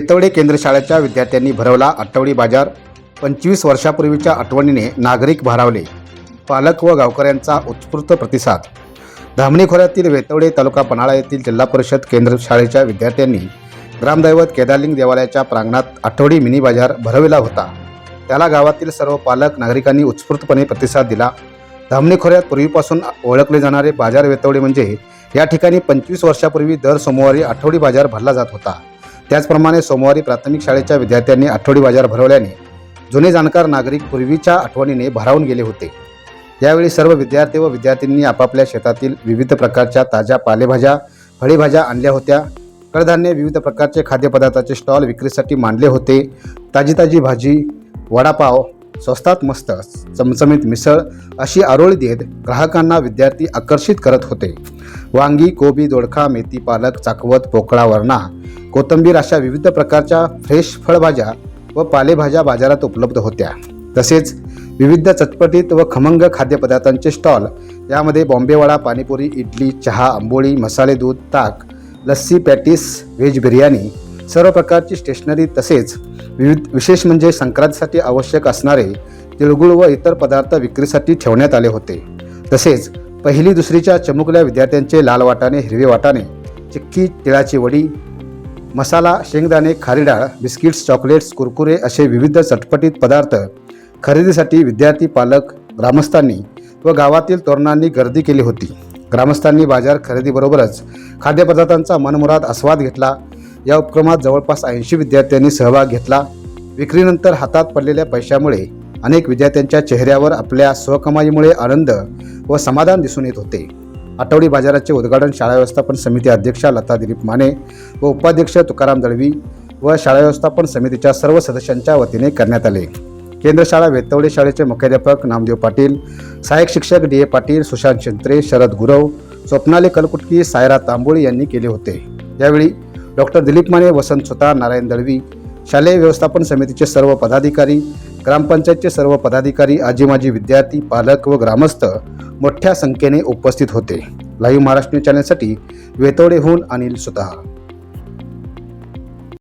वेतवडे केंद्र शाळेच्या विद्यार्थ्यांनी भरवला आठवडी बाजार. पंचवीस वर्षापूर्वीच्या आठवणीने नागरिक भारावले. पालक व गावकऱ्यांचा उत्स्फूर्त प्रतिसाद. धामणी खोऱ्यातील वेतवडे तालुका पन्हाळा येथील जिल्हा परिषद केंद्र शाळेच्या विद्यार्थ्यांनी ग्रामदैवत केदारलिंग देवालयाच्या प्रांगणात आठवडी मिनी बाजार भरविला होता. त्याला गावातील सर्व पालक नागरिकांनी उत्स्फूर्तपणे प्रतिसाद दिला. धामणी खोऱ्यात पूर्वीपासून ओळखले जाणारे बाजार वेतवडे म्हणजे या ठिकाणी पंचवीस वर्षापूर्वी दर सोमवारी आठवडी बाजार भरला जात होता. त्याचप्रमाणे सोमवारी प्राथमिक शाळेच्या विद्यार्थ्यांनी आठवडी बाजार भरवल्याने जुने जाणकार नागरिक पूर्वीच्या आठवणीने भारावून गेले होते. यावेळी सर्व विद्यार्थी व विद्यार्थ्यांनी आपापल्या शेतातील विविध प्रकारच्या ताज्या पालेभाज्या फळीभाज्या आणल्या होत्या. कडधान्य विविध प्रकारचे खाद्यपदार्थाचे स्टॉल विक्रीसाठी मांडले होते. ताजी ताजी भाजी वडापाव स्वस्तात मस्त चमचमीत मिसळ अशी आरोळी देत ग्राहकांना विद्यार्थी आकर्षित करत होते. वांगी कोबी दोडखा मेथी पालक चाकवत पोकळा वरणा कोथिंबीर अशा विविध प्रकारच्या फ्रेश फळभाज्या व पालेभाज्या बाजारात उपलब्ध होत्या. तसेच विविध चटपटीत व खमंग खाद्यपदार्थांचे स्टॉल यामध्ये बॉम्बेवडा पाणीपुरी इडली चहा आंबोळी मसाले दूध ताक लस्सी पॅटीस व्हेज बिर्याणी सर्व प्रकारची स्टेशनरी तसेच विविध विशेष म्हणजे संक्रांतीसाठी आवश्यक असणारे तिळगुळ व इतर पदार्थ विक्रीसाठी ठेवण्यात आले होते. तसेच पहिली दुसरीच्या चमुकल्या विद्यार्थ्यांचे लाल वाटाणे हिरवे वाटाणे चिक्की तिळाची वडी मसाला शेंगदाणे खारी डाळ बिस्किट्स चॉकलेट्स कुरकुरे असे विविध चटपटीत पदार्थ खरेदीसाठी विद्यार्थी पालक ग्रामस्थांनी व गावातील तरुणांनी गर्दी केली होती. ग्रामस्थांनी बाजार खरेदीबरोबरच खाद्यपदार्थांचा मनमुराद आस्वाद घेतला. या उपक्रमात जवळपास ऐंशी विद्यार्थ्यांनी सहभाग घेतला. विक्रीनंतर हातात पडलेल्या पैशामुळे अनेक विद्यार्थ्यांच्या चेहऱ्यावर आपल्या स्वकमाईमुळे आनंद व समाधान दिसून येत होते. आठवडी बाजाराचे उद्घाटन शाळा व्यवस्थापन समिती अध्यक्षा लता दिलीप माने व उपाध्यक्ष तुकाराम दळवी व शाळा व्यवस्थापन समितीच्या सर्व सदस्यांच्या वतीने करण्यात आले. केंद्र शाळा वेतवडे शाळेचे मुख्याध्यापक नामदेव पाटील सहाय्यक शिक्षक डी ए पाटील सुशांत शिंत्रे शरद गुरव स्वप्नाली कलकुटकी सायरा तांबोळी यांनी केले होते. यावेळी डॉक्टर दिलीप माने वसंत सुतार नारायण दळवी शालेय व्यवस्थापन समितीचे सर्व पदाधिकारी ग्रामपंचायतचे सर्व पदाधिकारी आजी माजी विद्यार्थी पालक व ग्रामस्थ मोठ्या संख्येने उपस्थित होते. लाईव्ह महाराष्ट्र न्यूज चॅनलसाठी वेतोडेहून अनिल सुतार.